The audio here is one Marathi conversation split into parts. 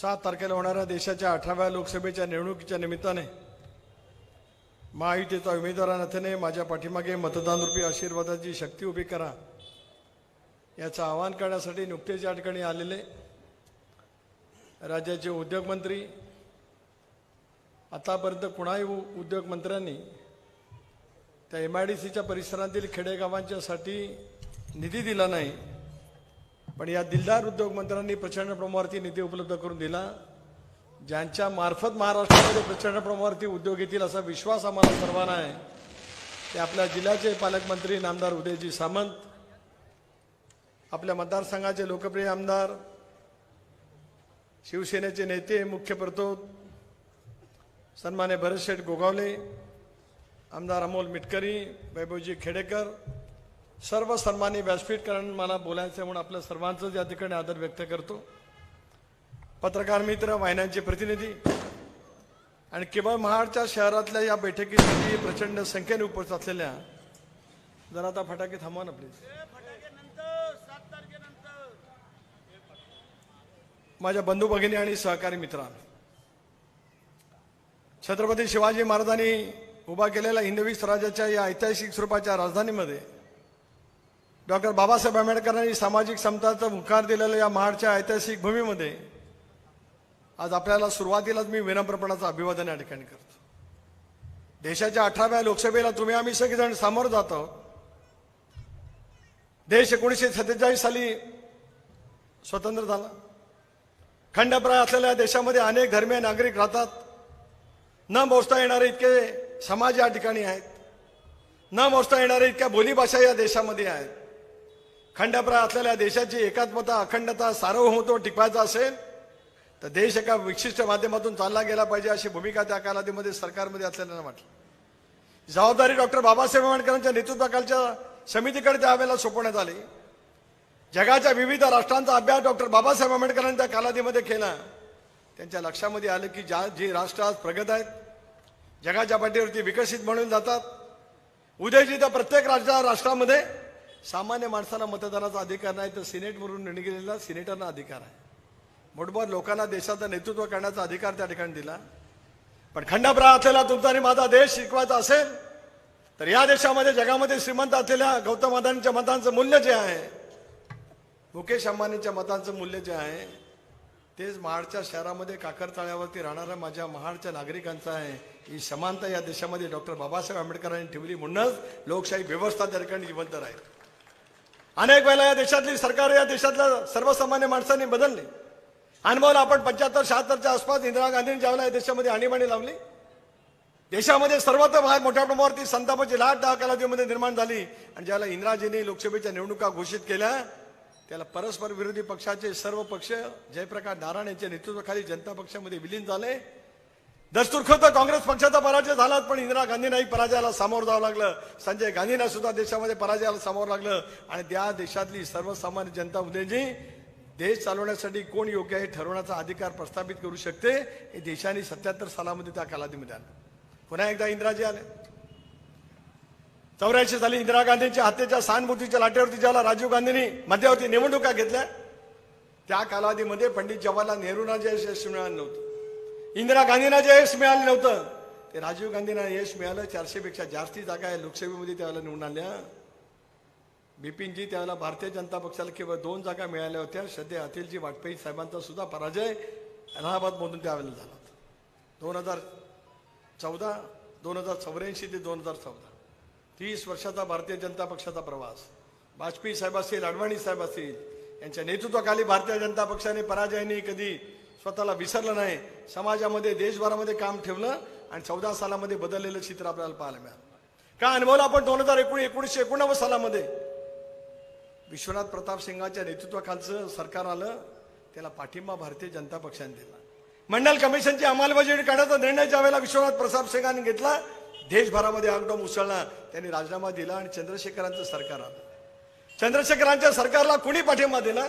सात तारखेला होणाऱ्या देशाच्या अठराव्या लोकसभेच्या निवडणुकीच्या निमित्ताने महायुतीचा उमेदवारानाथेने माझ्या पाठीमागे मतदानरूपी आशीर्वादाची शक्ती उभी करा. याचं आवाहन करण्यासाठी नुकतेच या ठिकाणी आलेले राज्याचे उद्योगमंत्री आतापर्यंत कुणाही उद्योगमंत्र्यांनी त्या एम आय डी सीच्या परिसरातील खेडेगावांच्यासाठी निधी दिला नाही. पण या दिलदार उद्योगमंत्र्यांनी प्रचंड प्रमाणावरती निधी उपलब्ध करून दिला. ज्यांच्या मार्फत महाराष्ट्रामध्ये प्रचंड प्रमाणावरती उद्योग येतील असा विश्वास आम्हाला सर्वांना आहे. ते आपल्या जिल्ह्याचे पालकमंत्री नामदार उदयजी सामंत आपल्या मतदारसंघाचे लोकप्रिय आमदार शिवसेनेचे नेते मुख्य प्रतोद भरत भरतशेठ गोगावले आमदार अमोल मिटकरी वैभवजी खेडेकर सर्व सन्मानी व्यासपीठ कारण मला बोलायचं म्हणून आपल्या सर्वांचं या ठिकाणी आदर व्यक्त करतो. पत्रकार मित्र वाहिन्यांचे प्रतिनिधी आणि केवळ महाडच्या शहरातल्या या बैठकीसाठी प्रचंड संख्येने उपस्थित असलेल्या जरा आता फटाके थांबवा ना प्लीज माझ्या बंधू भगिनी आणि सहकारी मित्रांनो छत्रपती शिवाजी महाराजांनी उभा केलेल्या हिंदवी स्वराज्याच्या या ऐतिहासिक स्वरूपाच्या राजधानीमध्ये डॉक्टर बाबासाहेब आंबेडकरांनी सामाजिक समताचा मुखार दिलेल्या या महाडच्या ऐतिहासिक भूमीमध्ये आज आपल्याला सुरुवातीलाच मी विनम्रपणाचं अभिवादन या ठिकाणी करतो. देशाच्या अठराव्या लोकसभेला तुम्ही आम्ही सगळेजण सामोरं जात आहोत. देश एकोणीसशे सत्तेचाळीस साली स्वतंत्र झाला. खंडप्राय असलेल्या देशामध्ये अनेक धर्मीय नागरिक राहतात. न मोजता येणारे इतके समाज या ठिकाणी आहेत. न मोजता येणारे इतक्या बोलीभाषा या देशामध्ये आहेत. खंडप्राय असलेल्या देशाची एकात्मता अखंडता सार्वभौमत्व टिकवायचा असेल तर देश एका विशिष्ट माध्यमातून चालला गेला पाहिजे अशी भूमिका त्या कालावधीमध्ये सरकारमध्ये असलेल्यांना वाटली जबाबदारी डॉक्टर बाबासाहेब आंबेडकरांच्या नेतृत्वाखालच्या समितीकडे त्यावेळेला सोपवण्यात आली. जगाच्या विविध राष्ट्रांचा अभ्यास डॉक्टर बाबासाहेब आंबेडकरांनी त्या कालावधीमध्ये केला. त्यांच्या लक्षामध्ये आलं की ज्या जे राष्ट्र आज प्रगत आहेत जगाच्या पाठीवरती विकसित म्हणून जातात. उद्याची त्या प्रत्येक राज्या राष्ट्रामध्ये सामान्य माणसाला मतदानाचा अधिकार नाही तर सिनेटवरून निर्णय गेलेला सिनेटरना अधिकार आहे. मोठमोठ लोकांना देशाचं नेतृत्व करण्याचा अधिकार त्या ठिकाणी दिला. पण खंडप्रा असलेला तुमचा आणि माझा देश शिकवायचा असेल तर या देशामध्ये जगामध्ये श्रीमंत असलेल्या गौतम अदानीच्या मतांचं मूल्य जे आहे मुकेश अंबानीच्या मतांचं मूल्य जे आहे तेच महाडच्या शहरामध्ये काकरताळ्यावरती राहणाऱ्या माझ्या महाडच्या नागरिकांचं आहे. ही समानता या देशामध्ये डॉक्टर बाबासाहेब आंबेडकरांनी ठेवली म्हणूनच लोकशाही व्यवस्था त्या ठिकाणी जिवंत राहील. अनेक वेळेला या देशातली सरकार या देशातल्या सर्वसामान्य माणसांनी बदलली. अनुभवला आपण पंच्याहत्तर शहात्तरच्या आसपास इंदिरा गांधींनी ज्यावेळेला या देशामध्ये आणीबाणी लावली देशामध्ये सर्वत्र भाग मोठ्या प्रमाणावरती संतापाची लाट दहा कालावधीमध्ये निर्माण झाली आणि ज्याला इंदिराजींनी लोकसभेच्या निवडणुका घोषित केल्या त्याला परस्पर विरोधी पक्षाचे सर्व पक्ष जयप्रकाश नारायण यांच्या नेतृत्वाखाली जनता पक्षामध्ये विलीन झाले. दस्तुरखत काँग्रेस पक्षाचा पराजय झाला पण इंदिरा गांधींनाही पराजयाला सामोरं जावं लागलं. संजय गांधींना सुद्धा देशामध्ये पराजयाला सामोरं लागलं. आणि त्या देशातली सर्वसामान्य जनता उदयजी देश चालवण्यासाठी कोण योग्य आहे ठरवण्याचा अधिकार प्रस्थापित करू शकते हे देशाने सत्याहत्तर सालामध्ये त्या कालावधीमध्ये आलं पुन्हा एकदा इंदिराजी आले. चौऱ्याऐंशी साली इंदिरा गांधींच्या हत्येच्या सहानुभूतीच्या लाटेवरती ज्याला राजीव गांधींनी मध्यावरती निवडणुका घेतल्या त्या कालावधीमध्ये पंडित जवाहरलाल नेहरूंना जे यश मिळालं नव्हतं. इंदिरा गांधींना जे यश मिळालं नव्हतं ते राजीव गांधींना यश मिळालं. चारशे पेक्षा जास्ती जागा आहे लोकसभेमध्ये त्यावेळेला निवडून आल्या बिपिनजी त्यावेळेला भारतीय जनता पक्षाला केवळ दोन जागा मिळाल्या होत्या. सध्या अतिलजी वाजपेयी साहेबांचा सुद्धा पराजय अलाहाबादमधून त्यावेळेला झाला होता. दोन हजार चौदा दोन हजार चौऱ्याऐंशी ते दोन हजार चौदा. तीस वर्षाचा भारतीय जनता पक्षाचा प्रवास. वाजपेयी साहेब असतील अडवाणी साहेब असतील यांच्या नेतृत्वाखाली भारतीय जनता पक्षाने पराजयाने कधी स्वतःला विसरलं नाही. समाजामध्ये देशभरामध्ये काम ठेवलं आणि चौदा सालामध्ये बदललेलं चित्र आपल्याला पाहायला मिळालं. का अनुभवलं आपण दोन हजार एकोणी एकोणीसशे एकोणनव्वद सालामध्ये? विश्वनाथ प्रताप सिंगाच्या नेतृत्वाखालचं सरकार आलं त्याला पाठिंबा भारतीय जनता पक्षाने दिला. मंडल कमिशनची अंमलबजावणी करण्याचा निर्णय ज्या वेळेला विश्वनाथ प्रताप सिंगाने घेतला देशभरामध्ये आगडोम उसळला त्यांनी राजीनामा दिला आणि चंद्रशेखरांचं सरकार आलं. चंद्रशेखरांच्या सरकारला कुणी पाठिंबा दिला?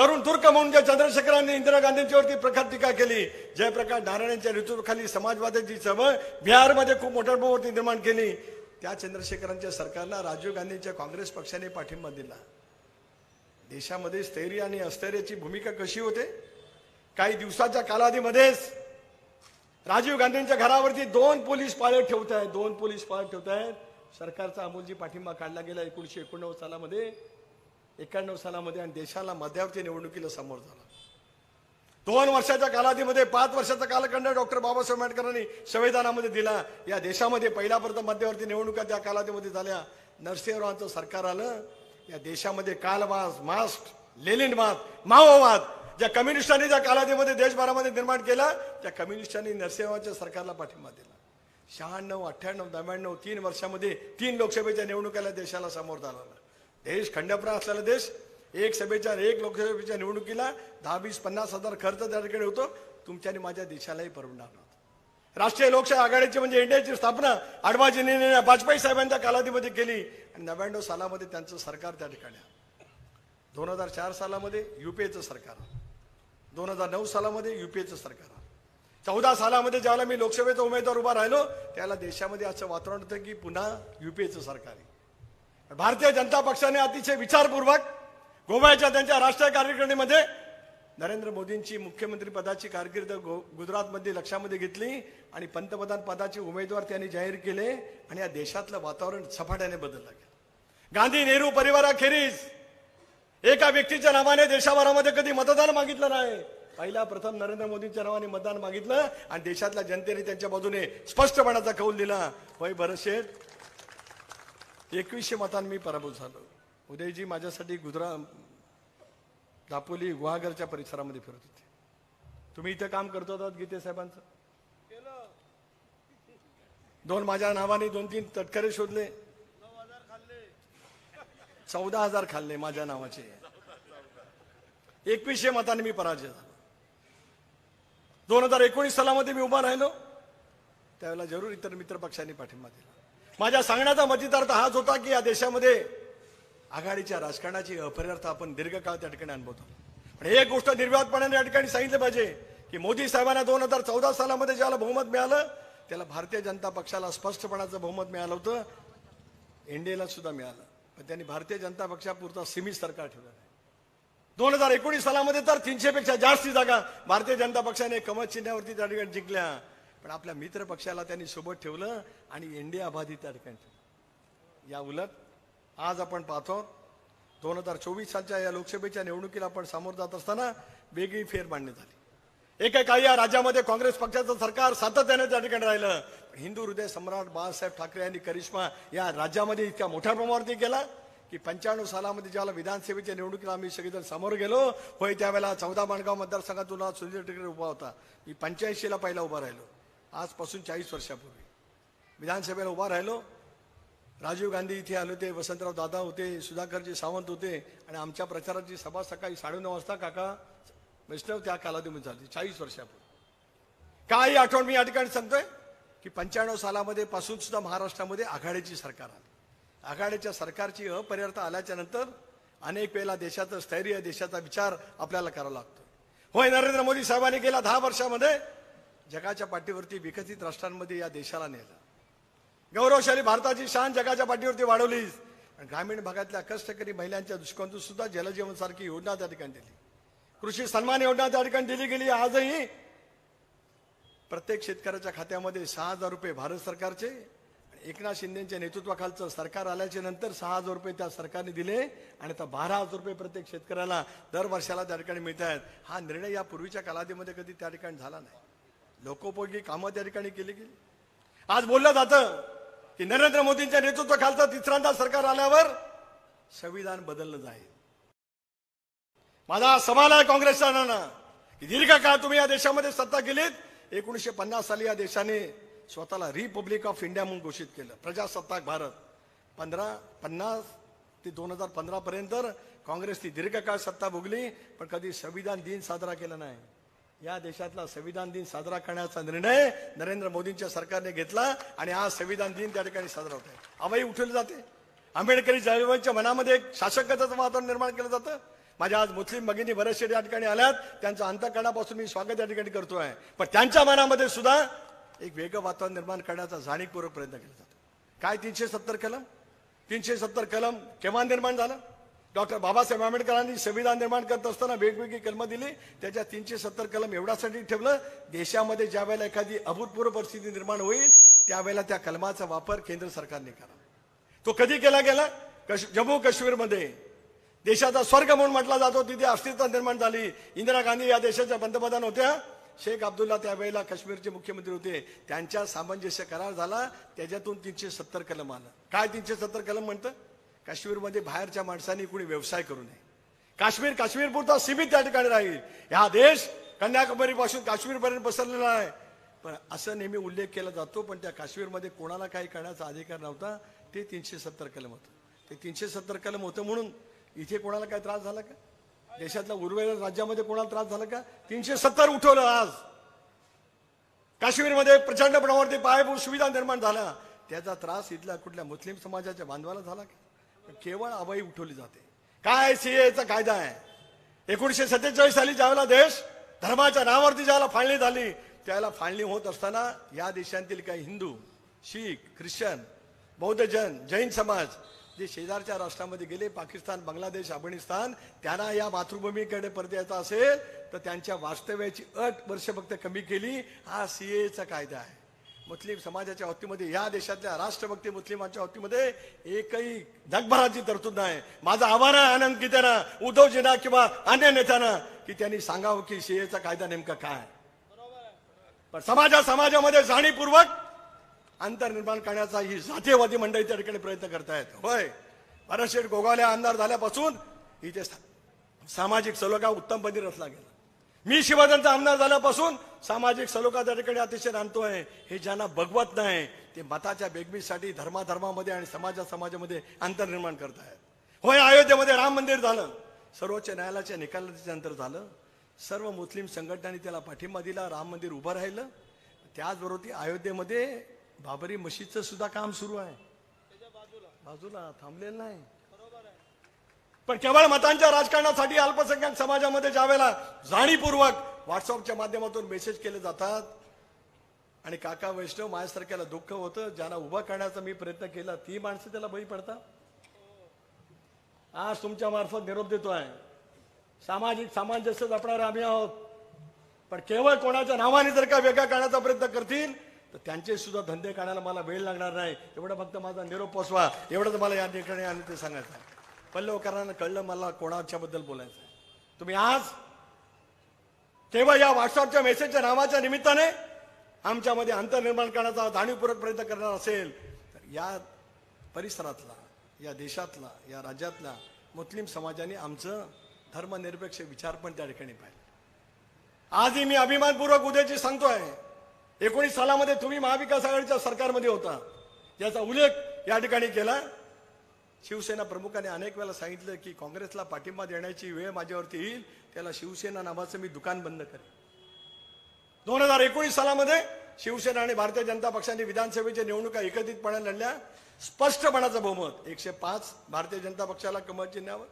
तरुण तुर्क म्हणून ज्या चंद्रशेखरांनी इंदिरा गांधींच्यावरती प्रखर टीका केली जयप्रकाश नारायण यांच्या नेतृत्वाखाली समाजवादाची चळवळ बिहारमध्ये खूप मोठ्या प्रमाणावरती निर्माण केली. त्या चंद्रशेखरांच्या सरकारला राजीव गांधींच्या काँग्रेस पक्षाने पाठिंबा दिला. देशामध्ये स्थैर्य आणि अस्थैर्याची भूमिका कशी होते? काही दिवसाच्या कालावधीमध्येच राजीव गांधींच्या घरावरती दोन पोलीस पाळत ठेवत आहेत दोन पोलीस पाळत ठेवत आहेत सरकारचा अमोलजी पाठिंबा काढला गेला एकोणीशे एकोणनव्वद सालामध्ये. एक्याण्णव सालामध्ये आणि देशाला मध्यावधी निवडणुकीला समोर झाला. दोन वर्षाच्या कालावधीमध्ये पाच वर्षाचा कालखंड डॉक्टर बाबासाहेब आंबेडकरांनी संविधानामध्ये दिला. या देशामध्ये पहिल्यापर्यंत मध्यवर्ती निवडणुका त्या कालावधीमध्ये झाल्या. नरसिंहरावांचं सरकार आलं. या देशामध्ये कालवास मास्ट लेलिनवाद माओवाद ज्या कम्युनिस्टांनी ज्या कालावधीमध्ये देशभरामध्ये निर्माण केला त्या कम्युनिस्टांनी नरसिंहरावांच्या सरकारला पाठिंबा दिला. शहाण्णव अठ्ठ्याण्णव नव्याण्णव तीन वर्षामध्ये तीन लोकसभेच्या निवडणुकाला देशाला समोर झाला. देश खंडप्रा असलेला देश एक सभेच्या एक लोकसभेच्या निवडणुकीला दहा वीस पन्नास हजार खर्च त्या ठिकाणी होतो. तुमच्या आणि माझ्या देशालाही परवडणार नव्हतं. राष्ट्रीय लोकशाही आघाडीची म्हणजे इंडियाची स्थापना अडवाजींनी वाजपेयी साहेबांच्या कालावधीमध्ये केली आणि नव्याण्णव सालामध्ये त्यांचं सरकार त्या ठिकाणी दोन हजार चार सालामध्ये युपीएचं सरकार दोन हजार नऊ सालामध्ये युपीएचं सरकार चौदा सालामध्ये ज्यावेळेला मी लोकसभेचा उमेदवार उभा राहिलो त्याला देशामध्ये असं वातावरण होतं की पुन्हा युपीएचं सरकार आहे भारतीय जनता पक्षाने अतिशय विचारपूर्वक गोव्याच्या त्यांच्या राष्ट्रीय कार्यकारिणीमध्ये नरेंद्र मोदींची मुख्यमंत्री पदाची कारकीर्द गो- गुजरातमध्ये लक्षामध्ये घेतली आणि पंतप्रधान पदाचे उमेदवार त्यांनी जाहीर केले आणि या देशातलं वातावरण झपाट्याने बदललं गेलं. गांधी नेहरू परिवाराखेरीज एका व्यक्तीच्या नावाने देशाभरामध्ये कधी मतदान मागितलं नाही. पहिला प्रथम नरेंद्र मोदींच्या नावाने मतदान मागितलं आणि देशातल्या जनतेने त्यांच्या बाजूने स्पष्टपणाचा कौल दिला. होय भरत शेठ. एकवीसशे मतांनी मी पराभूत झालो. उदयजी माझ्यासाठी गुजरा दापोली गुहागरच्या परिसरामध्ये फिरत होते. तुम्ही इथे काम करत होतात गीते साहेबांचं? दोन माझ्या नावाने दोन तीन तटकरे शोधले. चौदा हजार खाल्ले माझ्या नावाचे. एकवीसशे मतांनी मी पराजय झालो. दोन हजार एकोणीस सालामध्ये मी उभा राहिलो. त्यावेळेला जरूर इतर मित्र पक्षांनी पाठिंबा दिला. माझ्या सांगण्याचा मतितार्थ हाच होता की या देशामध्ये आघाडीच्या राजकारणाची अपरिर्थ आपण दीर्घकाळ त्या ठिकाणी अनुभवतो. पण एक गोष्ट निर्वातपणाने या ठिकाणी सांगितलं पाहिजे की मोदी साहेबांना दोन हजार चौदा सालामध्ये ज्याला बहुमत मिळालं त्याला भारतीय जनता पक्षाला स्पष्टपणाचं बहुमत मिळालं होतं एनडीएला सुद्धा मिळालं. पण त्यांनी भारतीय जनता पक्षापुरता सीमित सरकार ठेवलं नाही. दोन हजार एकोणीस सालामध्ये तर तीनशेपेक्षा जास्त जागा भारतीय जनता पक्षाने कमत चिन्हावरती त्या ठिकाणी जिंकल्या. पण आपल्या मित्र पक्षाला त्यांनी सोबत ठेवलं आणि इंडिया बाधित त्या ठिकाणी ठेवलं. या उलट आज आपण पाहतो दोन हजार चोवीस सालच्या या लोकसभेच्या निवडणुकीला आपण सामोरं जात असताना वेगळी फेर फेरमांडणी झाली एकेकाळी या राज्यामध्ये काँग्रेस पक्षाचं सरकार सातत्याने त्या ठिकाणी राहिलं. हिंदू हृदय सम्राट बाळासाहेब ठाकरे यांनी करिश्मा या राज्यामध्ये इतक्या मोठ्या प्रमाणावरती केला की पंच्याण्णव सालामध्ये ज्याला विधानसभेच्या निवडणुकीला आम्ही सगळेजण समोर गेलो होय त्यावेळेला चौदा माणगाव मतदारसंघातून सुनील टिकरे उभा होता. मी पंच्याऐंशीला पहिला उभा राहिलो. आजपासून चाळीस वर्षापूर्वी. विधानसभेला उभा राहिलो. राजीव गांधी इथे आले होते वसंतराव दादा होते सुधाकरजी सावंत होते आणि आमच्या प्रचाराची सभा सकाळी साडेनऊ वाजता काका वैष्णव त्या कालावधीमध्ये झाली चाळीस वर्षापूर्वी. काही आठवण मी या ठिकाणी सांगतोय की पंच्याण्णव सालामध्ये पासून सुद्धा महाराष्ट्रामध्ये आघाडीची सरकार आली. आघाडीच्या सरकारची अपरिवर्त आल्याच्यानंतर अनेक वेळेला देशाचं स्थैर्य देशाचा विचार आपल्याला करावा लागतो. होय नरेंद्र मोदी साहेबांनी गेल्या दहा वर्षामध्ये जगाच्या पाठीवरती विकसित राष्ट्रांमध्ये या देशाला नेलं. गौरवशाली भारताची शान जगाच्या पाठीवरती वाढवलीच ग्रामीण भागातल्या कष्टकरी महिलांच्या दृष्टिकोनातून सुद्धा जलजीवन सारखी योजना त्या ठिकाणी दिली. कृषी सन्मान योजना त्या ठिकाणी दिली गेली. आजही प्रत्येक शेतकऱ्याच्या खात्यामध्ये सहा हजार रुपये भारत सरकारचे एकनाथ शिंदेच्या नेतृत्वाखालचं सरकार आल्याच्यानंतर सहा हजार रुपये त्या सरकारने दिले आणि आता बारा हजार रुपये प्रत्येक शेतकऱ्याला दर वर्षाला त्या ठिकाणी मिळत आहेत हा निर्णय या पूर्वीच्या कालावधीमध्ये कधी त्या ठिकाणी झाला नाही. लोकोपयोगी कामं त्या ठिकाणी केली गेली आज बोललं जातं की नरेंद्र मोदींच्या नेतृत्वाखालचं तिसऱ्यांदा सरकार आल्यावर संविधान बदललं जाईल. माझा सवाल आहे काँग्रेसच्या की दीर्घकाळ तुम्ही या देशामध्ये सत्ता केलीत एकोणीसशे पन्नास साली या देशाने स्वतःला रिपब्लिक ऑफ इंडिया म्हणून घोषित केलं. प्रजासत्ताक भारत. पंधरा पन्नास ते दोन हजार पंधरा पर्यंत काँग्रेसनी दीर्घकाळ सत्ता भोगली पण कधी संविधान दिन साजरा केला नाही. या देशातला संविधान दिन साजरा करण्याचा निर्णय नरेंद्र मोदींच्या सरकारने घेतला आणि आज संविधान दिन त्या ठिकाणी साजरा होत आहे. अवई उठवली जाते. आंबेडकरी चळवळीच्या मनामध्ये एक शासकत्वाचं वातावरण निर्माण केलं जातं. माझ्या आज मुस्लिम भगिनी बरेचसे या ठिकाणी आल्यात. त्यांचं अंतकरणापासून मी स्वागत या ठिकाणी करतो आहे. पण त्यांच्या मनामध्ये सुद्धा एक वेगळं वातावरण निर्माण करण्याचा जाणीवपूर्वक प्रयत्न केला जातो. काय तीनशे सत्तर कलम? तीनशे सत्तर कलम केव्हा निर्माण झालं? डॉक्टर बाबासाहेब आंबेडकरांनी संविधान निर्माण करत असताना वेगवेगळी कलमं दिली. त्याच्या तीनशे सत्तर कलम एवढ्यासाठी ठेवलं देशामध्ये ज्या वेळेला एखादी अभूतपूर्व परिस्थिती निर्माण होईल त्यावेळेला त्या कलमाचा वापर केंद्र सरकारने करा. तो कधी केला गेला? कश जम्मू काश्मीरमध्ये. देशाचा स्वर्ग म्हणून म्हटला जातो तिथे अस्थिरता निर्माण झाली. इंदिरा गांधी या देशाच्या पंतप्रधान होत्या. शेख अब्दुल्ला त्यावेळेला काश्मीरचे मुख्यमंत्री होते. त्यांच्या सामंजस्य करार झाला. त्याच्यातून तीनशे सत्तर कलम आलं. काय तीनशे सत्तर कलम म्हणतं? काश्मीरमध्ये बाहेरच्या माणसांनी कुणी व्यवसाय करू नये. काश्मीर काश्मीर पुरता सीमित त्या ठिकाणी राहील. हा देश कन्याकुमारीपासून काश्मीरपर्यंत पसरलेला आहे. पण असं नेहमी उल्लेख केला जातो पण त्या काश्मीरमध्ये कोणाला काही करण्याचा अधिकार नव्हता. ते तीनशे सत्तर कलम होतं. ते तीनशे सत्तर कलम होतं म्हणून इथे कोणाला काय त्रास झाला का? देशातल्या उर्वरित राज्यामध्ये कोणाला त्रास झाला का? तीनशे सत्तर उठवलं आज. काश्मीरमध्ये प्रचंड प्रमाणावरती पायाभूत सुविधा निर्माण झाल्या. त्याचा त्रास इथल्या कुठल्या मुस्लिम समाजाच्या बांधवाला झाला का? केवळ अवई उठवली जाते. काय सीएचा कायदा आहे? एकोणीशे सत्तेचाळीस साली ज्यावेळेला देश धर्माच्या नावावरती ज्यावेळेला फाळणी झाली त्यावेळेला फाळणी होत असताना या देशांतील काही हिंदू शीख ख्रिश्चन बौद्ध जन जैन समाज जे शेजारच्या राष्ट्रामध्ये गेले पाकिस्तान बांगलादेश अफगाणिस्तान त्यांना या मातृभूमीकडे परत यायचा असेल तर त्यांच्या वास्तव्याची अट वर्ष फक्त कमी केली. हा सीएचा कायदा आहे. मुस्लिम समाजाच्या बाबतीमध्ये या देशातल्या राष्ट्रभक्ती मुस्लिमांच्या बाबतीमध्ये एकही जगभराची तरतूद नाही. माझा आव्हान आहे आनंद कितेना उद्धवजींना किंवा अन्य नेत्यांना की त्यांनी सांगावं की सीएचा कायदा नेमका काय पण समाजा समाजामध्ये जाणीवपूर्वक अंतर निर्माण करण्याचा ही जातीयवादी मंडळी त्या ठिकाणी प्रयत्न करतायत. होय. भरतशेठ गोगावले आमदार झाल्यापासून इथे सा- सामाजिक सलोखा उत्तमपणे रचला गेला. मी शिवाजांचा आमदार झाल्यापासून सामाजिक सलोखा त्या ठिकाणी अतिशय आणतोय हे ज्यांना बघवत नाही ते मताच्या बेगबीसाठी धर्माधर्मामध्ये आणि समाजा समाजामध्ये अंतर निर्माण करतायत. होय अयोध्येमध्ये राम मंदिर झालं. सर्वोच्च न्यायालयाच्या निकालाच्या नंतर झालं. सर्व मुस्लिम संघटनांनी त्याला पाठिंबा दिला राम मंदिर उभं राहिलं. त्याचबरोबर ती अयोध्येमध्ये बाबरी मशीदचं सुद्धा काम सुरू आहे. बाजूला थांबलेलं नाही. पण केवळ मतांच्या राजकारणासाठी अल्पसंख्याक समाजामध्ये ज्यावेळेला जाणीवपूर्वक व्हॉट्सअपच्या माध्यमातून मेसेज केले जातात आणि काका वैष्णव माझ्यासारख्याला दुःख होतं ज्यांना उभं करण्याचा मी प्रयत्न केला ती माणसं त्याला बळी पडतात? आज तुमच्या मार्फत निरोप आहे सामाजिक सामंजस्य जपणारे आम्ही आहोत. पण केवळ कोणाच्या नावाने जर का वेगळा करण्याचा प्रयत्न करतील तर त्यांचे सुद्धा धंदे काढायला मला वेळ लागणार नाही. एवढं फक्त माझा निरोप पोचवा. एवढंच मला या ठिकाणी आणि ते सांगायचं आहे. पल्लवकरांना कळलं मला कोणाच्या बद्दल बोलायचं आहे तुम्ही आज केवळ या व्हॉट्सअपच्या मेसेजच्या नावाच्या निमित्ताने आमच्यामध्ये अंतर निर्माण करण्याचा जाणीवपूर्वक प्रयत्न करणार असेल तर या परिसरातला या देशातला या राज्यातला मुस्लिम समाजाने आमचं धर्मनिरपेक्ष विचार पण त्या ठिकाणी पाहिजे आजही मी अभिमानपूर्वक उद्याची सांगतोय एकोणीस सालामध्ये तुम्ही महाविकास आघाडीच्या सरकारमध्ये होता. याचा उल्लेख या ठिकाणी केला. शिवसेना प्रमुखाने अनेक वेळा सांगितलं की काँग्रेसला पाठिंबा देण्याची वेळ माझ्यावरती येईल त्याला शिवसेना नावाचं मी दुकान बंद करेन. दोन हजार एकोणीस सालामध्ये शिवसेना आणि भारतीय जनता पक्षाने विधानसभेच्या निवडणुका एकत्रितपणे लढल्या. स्पष्टपणाचं बहुमत एकशे पाच भारतीय जनता पक्षाला कमत चिन्हावर.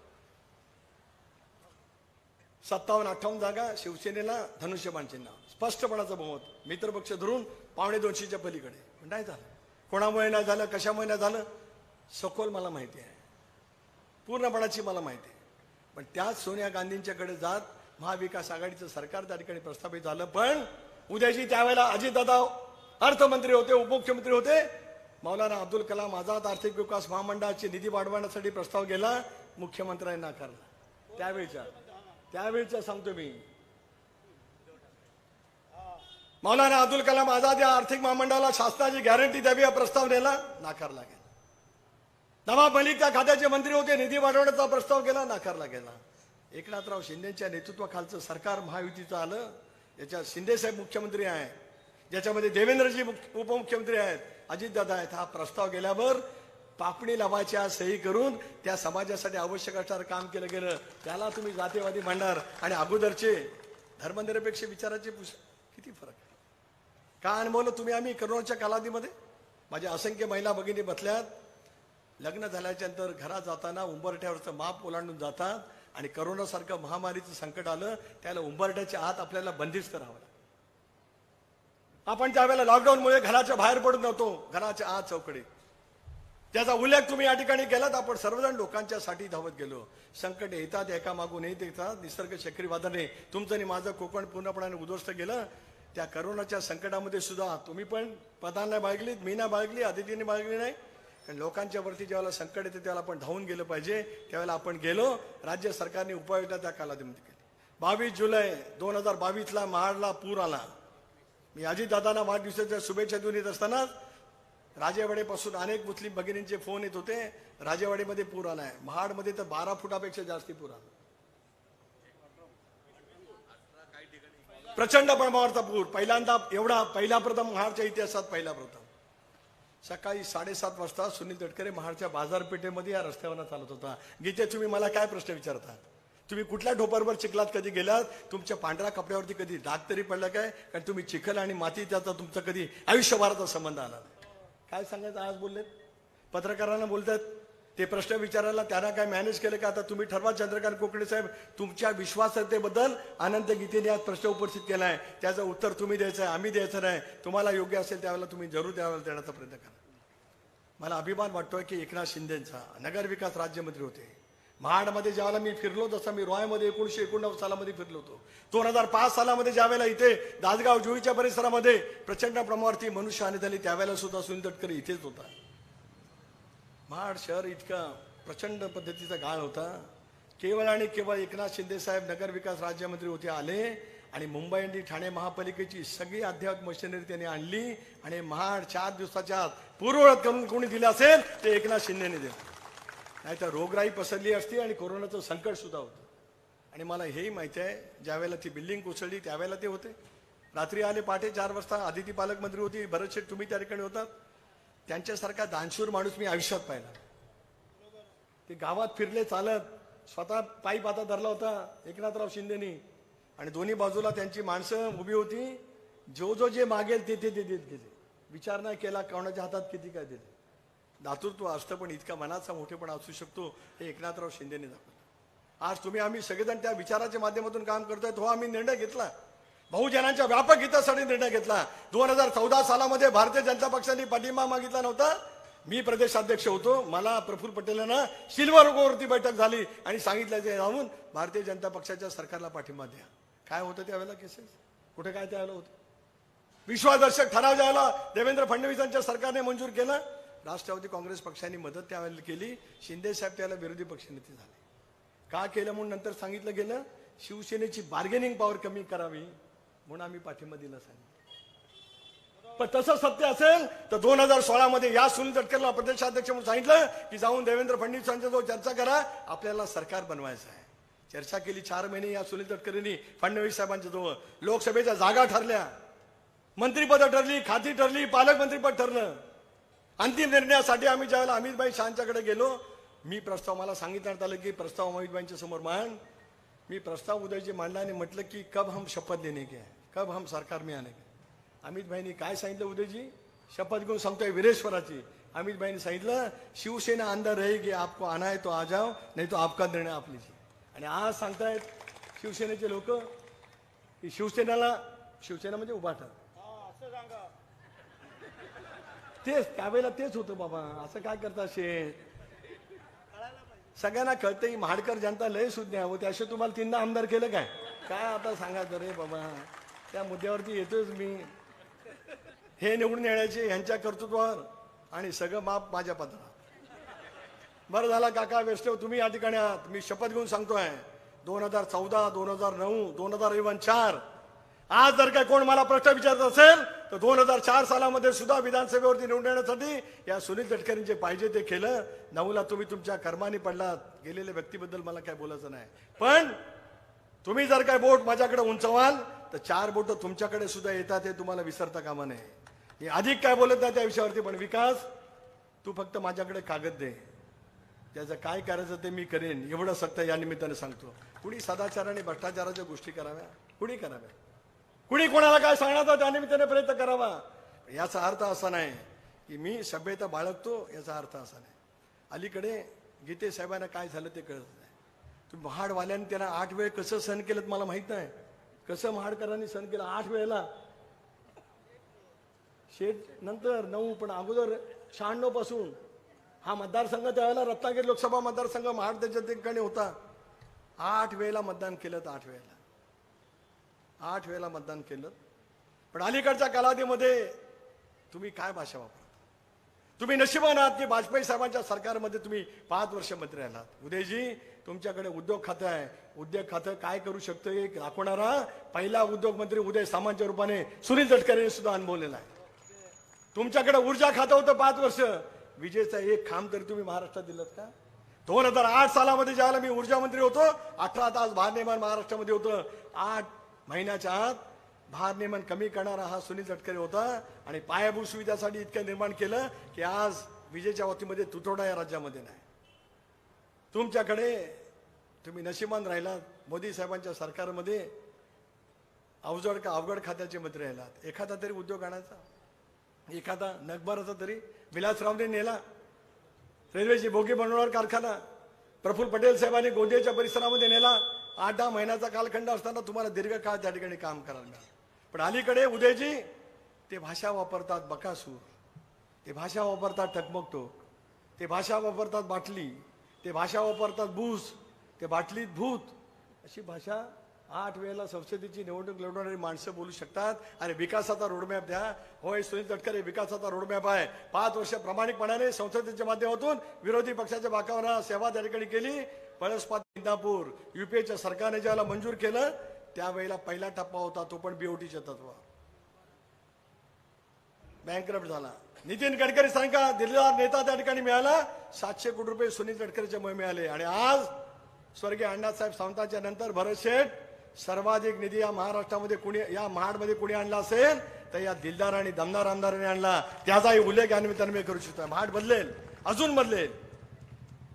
सत्तावन्न अठ्ठावन्न जागा शिवसेनेला धनुष्यबाण चिन्हावर. स्पष्टपणाचं बहुमत मित्रपक्ष धरून पावणे दोनशेच्या पलीकडे. नाही झालं. कोणामुळे नाही झालं कशामुळे नाही झालं? सखोल मला माहिती आहे. पूर्णपणाची मला माहिती आहे. पण त्याच सोनिया गांधींच्याकडे जात महाविकास आघाडीचं सरकार त्या ठिकाणी प्रस्थापित झालं. पण उद्याची त्यावेळेला अजितदादा अर्थमंत्री होते उपमुख्यमंत्री होते. मौलाना अब्दुल कलाम आझाद आर्थिक विकास महामंडळाची निधी वाढवण्यासाठी प्रस्ताव गेला मुख्यमंत्र्यांनी नाकारला त्यावेळच्या त्यावेळच्या सांगतो मी. मौलाना अब्दुल कलाम आझाद या आर्थिक महामंडळाला शासनाची गॅरंटी द्यावी हा प्रस्ताव नेला नाकारला गेला. नवाब मलिक त्या खात्याचे मंत्री होते निधी वाढवण्याचा प्रस्ताव केला नाकारला गेला. एकनाथराव शिंदेच्या नेतृत्वाखालचं सरकार महायुतीचं आलं याच्यात शिंदेसाहेब मुख्यमंत्री आहे ज्याच्यामध्ये देवेंद्रजी मुख- उपमुख्यमंत्री आहेत. अजितदादा आहेत. हा प्रस्ताव गेल्यावर पापणी लावायच्या सही करून त्या समाजासाठी आवश्यक असणारं काम केलं गेलं. त्याला तुम्ही जातीवादी म्हणणार. आणि अगोदरचे धर्मनिरपेक्ष विचाराचे पुष किती फरक आहे? का अनुभवलं तुम्ही आम्ही करोनाच्या कालावधीमध्ये? माझ्या असंख्य महिला भगिनी बसल्यात. लग्न झाल्याच्यानंतर घरात जाताना उंबरठ्यावरचं माप ओलांडून जातात आणि करोनासारखं महामारीचं संकट आलं त्याला उंबरठ्याच्या आत आपल्याला बंदिस्त राहावं आपण त्यावेळेला लॉकडाऊनमुळे घराच्या बाहेर पडत नव्हतो घराच्या आत चौकडे. त्याचा उल्लेख तुम्ही या ठिकाणी केलात आपण सर्वजण लोकांच्या साठी धावत गेलो. संकट येतात एका मागून येत येतात. निसर्ग चक्रीवादाने तुमचं आणि माझं कोकण पूर्णपणाने उद्ध्वस्त गेलं त्या करोनाच्या संकटामध्ये सुद्धा तुम्ही पण पदांना बाळगलीत मी नाही बाळगली आदितीने बाळगली नाही. कारण लोकांच्या वरती ज्यावेळेला संकट येते त्यावेळेला आपण धावून गेलं पाहिजे. त्यावेळेला आपण गेलो राज्य सरकारने उपाययोजना त्या कालावधीमध्ये केली. बावीस जुलै दोन हजार बावीसला महाडला पूर आला. मी अजितदादांना वाढदिवसाच्या शुभेच्छा देऊन येत असताना राजेवाडेपासून अनेक मुस्लिम भगिनींचे फोन येत होते. राजेवाडीमध्ये पूर आलाय. महाडमध्ये तर बारा फुटापेक्षा जास्ती पूर आला. प्रचंड प्रमाणावरचा पूर. पहिल्यांदा एवढा पहिला प्रथम महाडच्या इतिहासात पहिला प्रथम. सकाळी साडेसात वाजता सुनील तटकरे महाडच्या बाजारपेठेमध्ये या रस्त्यावर चालत होता. गीते तुम्ही मला काय प्रश्न विचारतात? तुम्ही कुठल्या ढोपरवर चिखलात कधी गेलात? तुमच्या पांढऱ्या कपड्यावरती कधी डाग तरी पडला काय? कारण तुम्ही चिखल आणि माती त्याचा तुमचा कधी आयुष्यभराचा संबंध आला काय सांगायचं आज बोललेत? पत्रकारांना बोलतात ते प्रश्न विचारायला त्यांना काय मॅनेज केलं का? आता तुम्ही ठरवा चंद्रकांत कोकणे साहेब तुमच्या विश्वासार्हतेबद्दल अनंत गीतेने आज प्रश्न उपस्थित केलाय. त्याचं उत्तर तुम्ही द्यायचं आहे आम्ही द्यायचं नाही. तुम्हाला योग्य असेल त्यावेळेला तुम्ही जरूर द्यावेला देण्याचा प्रयत्न करा. मला अभिमान वाटतोय की एकनाथ शिंदेचा नगर विकास राज्यमंत्री होते. महाडमध्ये ज्यावेळेला मी फिरलो तसं मी रॉयमध्ये एकोणीशे एकोणनव्वद सालामध्ये फिरलो होतो. दोन हजार पाच सालामध्ये ज्यावेळेला इथे दासगाव जुईच्या परिसरामध्ये प्रचंड प्रमाणावरती मनुष्य आणि झाली त्यावेळेला सुद्धा सुनील तटकरे इथेच होता. महाड शहर इतका प्रचंड पद्धतीचा गाळ होता. केवळ आणि केवळ एकनाथ शिंदे साहेब नगर विकास राज्यमंत्री होते आले आणि मुंबई आणि ठाणे महापालिकेची सगळी अद्ययावत मशिनरी त्यांनी आणली आणि महाड चार दिवसाच्या आत पूर्ववत करून कोणी दिलं असेल ते एकनाथ शिंदेने दिलं. नाहीतर रोगराई पसरली असती आणि कोरोनाचं संकट सुद्धा होतं. आणि मला हेही माहिती आहे ज्यावेळेला ती बिल्डिंग कोसळली त्यावेळेला ते होते. रात्री आले पहाटे चार वाजता आदिती पालकमंत्री होती भरतशेठ तुम्ही त्या ठिकाणी होतात. त्यांच्यासारखा दानशूर माणूस मी आयुष्यात पाहिला. ते गावात फिरले चालत स्वतः पायी पाता धरला होता एकनाथराव शिंदेनी. आणि दोन्ही बाजूला त्यांची माणसं उभी होती. जो जो जे मागेल ते ते ते देत गेले विचार नाही केला कोणाच्या हातात किती काय दिले दातृत्व असतं पण इतका मनाचा मोठेपणा असू शकतो हे एकनाथराव शिंदेने दाखवलं. आज तुम्ही आम्ही सगळेजण त्या विचाराच्या माध्यमातून काम करतोय तो आम्ही निर्णय घेतला. बहुजनांच्या व्यापक हितासाठी निर्णय घेतला. दोन हजार चौदा सालामध्ये भारतीय जनता पक्षाने पाठिंबा मागितला नव्हता. मी प्रदेशाध्यक्ष होतो. मला प्रफुल्ल पटेलांना सिल्वर वरती बैठक झाली आणि सांगितलं जे जाऊन भारतीय जनता पक्षाच्या सरकारला पाठिंबा द्या. काय होतं त्यावेळेला केसेस? कुठे काय त्यावेळेला होतं? विश्वासदर्शक ठराव द्यायला देवेंद्र फडणवीसांच्या सरकारने मंजूर केलं राष्ट्रवादी काँग्रेस पक्षाने मदत त्यावेळेला केली शिंदे साहेब त्याला विरोधी पक्षनेते झाले. का केलं म्हणून नंतर सांगितलं गेलं शिवसेनेची बार्गेनिंग पॉवर कमी करावी म्हणून आम्ही पाठिंबा दिला सांगितलं. पण तसं सत्य असेल तर दोन हजार सोळामध्ये या सुनील तटकरला प्रदेशाध्यक्ष म्हणून सांगितलं की जाऊन देवेंद्र फडणवीसांच्या जो चर्चा करा आपल्याला सरकार बनवायचं आहे. चर्चा केली चार महिने या सुनील तटकरेंनी फडणवीस साहेबांच्या जवळ. लोकसभेच्या जागा ठरल्या. मंत्रीपद ठरली खाती ठरली पालकमंत्रीपद ठरलं. अंतिम निर्णयासाठी आम्ही ज्यावेळेला अमितभाई शहांच्याकडे गेलो मी प्रस्ताव मला सांगितण्यात आलं की प्रस्ताव अमितभाईंच्या समोर मांड. मी प्रस्ताव उदयजी मांडला आणि म्हटलं की कब हम शपथ लेने के कब हम सरकार में आने के अमितभाईंनी काय सांगितलं उदयजी? शपथ घेऊन सांगतोय विरेश्वराची. अमितभाईंनी सांगितलं शिवसेना अंदर रहेगी आपको आना है तो आ जाओ नाही तो आपका निर्णय आप लीजिए. आणि आज सांगतायत शिवसेनेचे लोक की शिवसेनेला शिवसेना म्हणजे उभा उभाटा तेच त्यावेळेला तेच होतं बाबा. असं काय करता शेठ सगळ्यांना कळतं की महाडकर जनता लय सुज्ञ व त्याशिवाय तुम्हाला तीनदा आमदार केलं काय? काय आता सांगायचं रे बाबा? त्या मुद्द्यावरती येतोच मी. हे निवडून येण्याचे ह्यांच्या कर्तृत्वावर आणि सगळं माप माझ्या पत्रात बरं झालं काका वेस्टव तुम्ही या ठिकाणी आहात मी शपथ घेऊन सांगतोय. दोन हजार चौदा दोन हजार नऊ दोन हजार एवन चार आज जर काय कोण मला प्रश्न विचारत असेल तर दोन हजार चार सालामध्ये सुद्धा विधानसभेवरती निवडून येण्यासाठी या सुनील तटकरेंनी जे पाहिजे ते केलं. नऊला तुम्ही तुमच्या कर्माने पडलात. गेलेल्या व्यक्तीबद्दल मला काय बोलायचं नाही. पण तुम्ही जर काय बोट माझ्याकडे उंचवाल तर चार बोट तुमच्याकडे सुद्धा येतात हे तुम्हाला विसरता कामा नये. अधिक काय बोलत नाही त्या विषयावरती पण विकास तू फक्त माझ्याकडे कागद दे. त्याचं काय करायचं ते मी करेन एवढं सत्य या निमित्ताने सांगतो. कुणी सदाचाराने भ्रष्टाचाराच्या गोष्टी कराव्या? कुणी कराव्या? कुणी कोणाला काय सांगणार त्या निमित्ताने प्रयत्न करावा? याचा अर्थ असा नाही की मी सभ्यता बाळगतो याचा अर्थ असा नाही. अलीकडे गीते साहेबांना काय झालं ते कळत नाही. तुम्ही महाडवाल्यांनी त्यांना आठ वेळ कसं सहन केलं मला माहीत नाही. कसं महाडकरांनी सहन केलं? आठ वेळेला. शेठ नंतर नऊ पण अगोदर शहाण्णवपासून. हा मतदारसंघ त्यावेळेला रत्नागिरी लोकसभा मतदारसंघ महाराष्ट्राच्या ठिकाणी होता आठ वेळेला मतदान केलं तर आठ वेळेला. आठ वेळेला मतदान केलं. पण अलीकडच्या कालावधीमध्ये तुम्ही काय भाषा वापरता? तुम्ही नशिबान आहात की वाजपेयी साहेबांच्या सरकारमध्ये तुम्ही पाच वर्ष मंत्री राहिलात. उदयजी तुमच्याकडे उद्योग खातं आहे. उद्योग खातं काय करू शकतं हे दाखवणारा पहिला उद्योग मंत्री उदय सामांच्या रूपाने सुनील तटकरेंनी सुद्धा अनुभवलेला आहे. तुमच्याकडे ऊर्जा खातं होतं पाच वर्ष. विजेचा एक खांब तरी तुम्ही महाराष्ट्रात दिलं का? दोन हजार आठ सालामध्ये ज्यावेळेला मी ऊर्जा मंत्री होतो अठरा तास भारनियमन महाराष्ट्रामध्ये होतं. आठ महिन्याच्या आत भारनियमन कमी करणारा हा सुनील तटकरे होता आणि पायाभूत सुविधासाठी इतकं निर्माण केलं की आज विजेच्या बाबतीमध्ये तुटवडा या राज्यामध्ये नाही. तुमच्याकडे तुम्ही नशिबान राहिलात मोदी साहेबांच्या सरकारमध्ये अवजड का अवघड खात्याचे मंत्री राहिलात? एखादा तरी उद्योग आणायचा? एखादा नगबाराचा तरी विलासरावने नेला. रेल्वेची बोगी बनवणार कारखाना. प्रफुल्ल पटेल साहेबांनी गोंदियाच्या परिसरामध्ये नेला. आठ दहा महिन्याचा कालखंड असताना तुम्हाला दीर्घकाळ त्या ठिकाणी काम करायला मिळालं. पण अलीकडे उदयजी ते भाषा वापरतात बकासूर. ते भाषा वापरतात टकमकटोक ते भाषा वापरतात बाटली. ते भाषा वापरतात भूस ते बाटलीत भूत. अशी भाषा आठ वेळेला संसदेची निवडणूक लढवणारी माणसं बोलू शकतात. आणि विकासाचा रोडमॅप द्या. होय सुनील तटकरे विकासाचा रोडमॅप आहे. पाच वर्ष प्रामाणिकपणाने संसदेच्या माध्यमातून विरोधी पक्षाच्या बाकावर सेवा त्या ठिकाणी केली. पळसपात इंदापूर युपीएच्या सरकारने ज्याला मंजूर केलं त्यावेळेला पहिला टप्पा होता तो पण बीओटीच्या तत्व बँकरप्ट झाला. नितीन गडकरी सांगा दिल्लीदार नेता त्या ठिकाणी मिळाला. सातशे कोटी रुपये सुनील गडकरीच्या मुळे मिळाले. आणि आज स्वर्गीय अण्णासाहेब सावंतांच्या नंतर भरत शेठ सर्वाधिक निधी या महाराष्ट्रामध्ये कुणी या महाडमध्ये कुणी आणला असेल तर या दिलदार आणि दमदार आमदाराने आणला. त्याचाही उल्लेख या निमित्ताने मी करू शकतो. महाड बदलेल अजून बदलेल.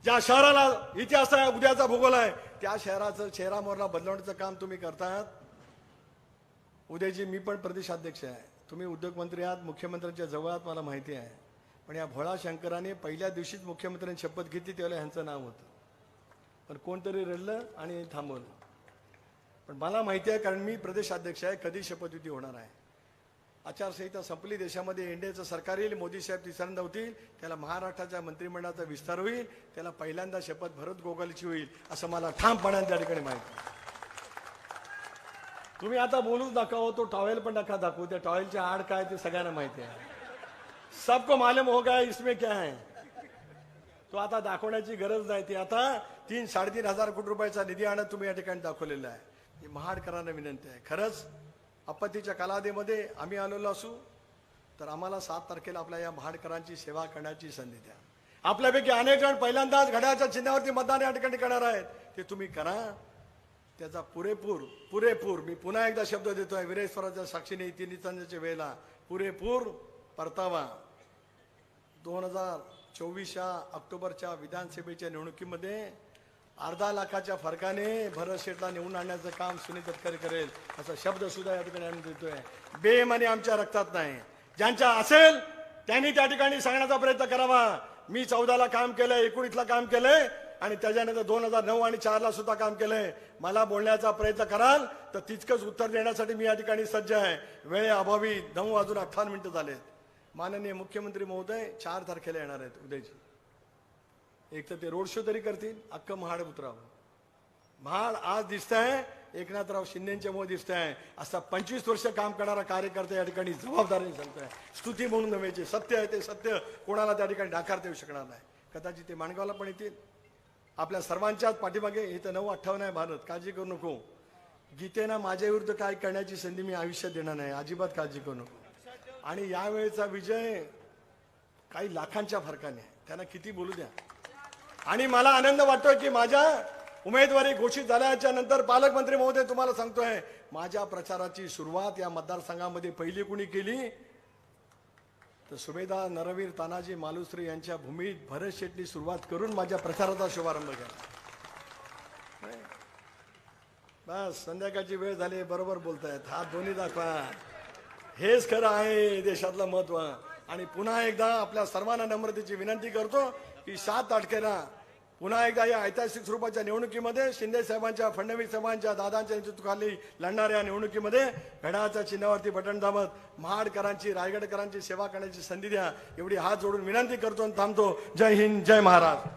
ज्या शहराला इतिहास आहे उद्याचा भूगोल आहे त्या शहराचं शहरामोरला बदलवण्याचं काम तुम्ही करतात. उद्याची मी पण प्रदेशाध्यक्ष आहे. तुम्ही उद्योगमंत्री आहात मुख्यमंत्र्यांच्या जवळ आहात मला माहिती आहे. पण या भोळा शंकराने पहिल्या दिवशीच मुख्यमंत्र्यांनी शपथ घेतली त्यावेळेला ह्यांचं नाव होतं. पण कोणतरी रडलं आणि थांबवलं. पण मला माहिती आहे कारण मी प्रदेशाध्यक्ष आहे कधी शपथविधी होणार आहे. आचारसंहिता संपली देशामध्ये एनडीएचं सरकार येईल मोदी साहेब तिसऱ्यांदा होतील त्याला महाराष्ट्राच्या मंत्रिमंडळाचा विस्तार होईल त्याला पहिल्यांदा शपथ भरत गोगलची होईल असं मला ठामपणाने त्या ठिकाणी माहिती आहे. तुम्ही आता बोलूच दाखवा हो, तो टॉवेल पण नका दाखवू त्या टॉवेलची आड काय ते सगळ्यांना माहिती आहे. सबको मालूम हो गया इसमें क्या है. तो आता दाखवण्याची गरज नाही ती आता तीन साडेतीन हजार कोटी रुपयाचा निधी आणत तुम्ही या ठिकाणी दाखवलेला आहे. ही महाडकरांना विनंती आहे. खरंच आपत्तीच्या कालावधीमध्ये आम्ही आलेलो असू तर आम्हाला सात तारखेला आपल्या या महाडकरांची सेवा करण्याची संधी द्या. आपल्यापैकी अनेक जण पहिल्यांदाच घड्याच्या चिन्हावरती मतदान या ठिकाणी करणार आहेत. ते तुम्ही करा. त्याचा पुरेपूर पुरेपूर मी पुन्हा एकदा शब्द देतो आहे विरेश्वराच्या साक्षीने तिन्ही वेळेला पुरेपूर परतावा. दोन हजार चोवीसच्या ऑक्टोबरच्या विधानसभेच्या निवडणुकीमध्ये अर्धा लाखाच्या फरकाने भरत शेठला निवडून आणण्याचं काम सुनील तटकरे करेल असा शब्द सुद्धा या ठिकाणी आम्ही देतोय. बेमाने आमच्या रक्तात नाही. ज्यांच्या असेल त्यांनी त्या ठिकाणी सांगण्याचा प्रयत्न करावा. मी चौदाला काम केलंय एकोणीसला काम केलंय आणि त्याच्यानंतर दोन हजार नऊ आणि चारला सुद्धा काम केलंय. मला बोलण्याचा प्रयत्न कराल तर तितकंच उत्तर देण्यासाठी मी या ठिकाणी सज्ज आहे. वेळेअभावी नऊ वाजून अठ्ठावन्न मिनिटं झालेत. माननीय मुख्यमंत्री महोदय चार तारखेला येणार आहेत. उद्याची एक तर ते रोड शो तरी करतील अख्खं महाड उतरावं. महाड आज दिसत आहे एकनाथराव शिंदेच्या मुळे दिसत आहे असा पंचवीस वर्ष काम करणारा कार्यकर्ता या ठिकाणी जबाबदारीने सांगतोय. स्तुती म्हणून नव्हे सत्य आहे ते सत्य कोणाला त्या ठिकाणी नाकारता येऊ शकणार नाही. कदाचित ते माणगावला पण येतील. आपल्या सर्वांच्याच पाठीमागे इथं नऊ अठ्ठावन्न आहे भारत काळजी करू नको. गीतेनं माझ्या विरुद्ध काय करण्याची संधी मी आयुष्यात देणार नाही अजिबात काळजी करू नको. आणि यावेळेचा विजय काही लाखांच्या फरकाने आहे. त्यांना किती बोलू द्या? आणि मला आनंद वाटतोय की माझ्या उमेदवारी घोषित झाल्याच्यानंतर पालकमंत्री महोदय तुम्हाला सांगतोय माझ्या प्रचाराची सुरुवात या मतदारसंघामध्ये पहिली कुणी केली? तर सुभेदार नरवीर तानाजी मालुसरे यांच्या भूमीत भरत शेट्टी सुरुवात करून माझ्या प्रचाराचा शुभारंभ केला. बस संध्याकाळची वेळ झाली बरोबर बोलतायत. हा दोन्ही दाखवा. हेच खरं आहे देशातलं महत्त्व. आणि पुन्हा एकदा आपल्या सर्वांना नम्रतेची विनंती करतो. की सात तारखेला पुन्हा एकदा या ऐतिहासिक स्वरूपाच्या निवडणुकीमध्ये शिंदे साहेबांच्या फडणवीस साहेबांच्या दादांच्या नेतृत्वाखाली लढणाऱ्या निवडणुकीमध्ये घड्याळाच्या चिन्हावरती बटन दाबत महाडकरांची रायगडकरांची सेवा करण्याची संधी द्या. एवढी हात जोडून विनंती करतो आणि थांबतो. जय हिंद जय महाराज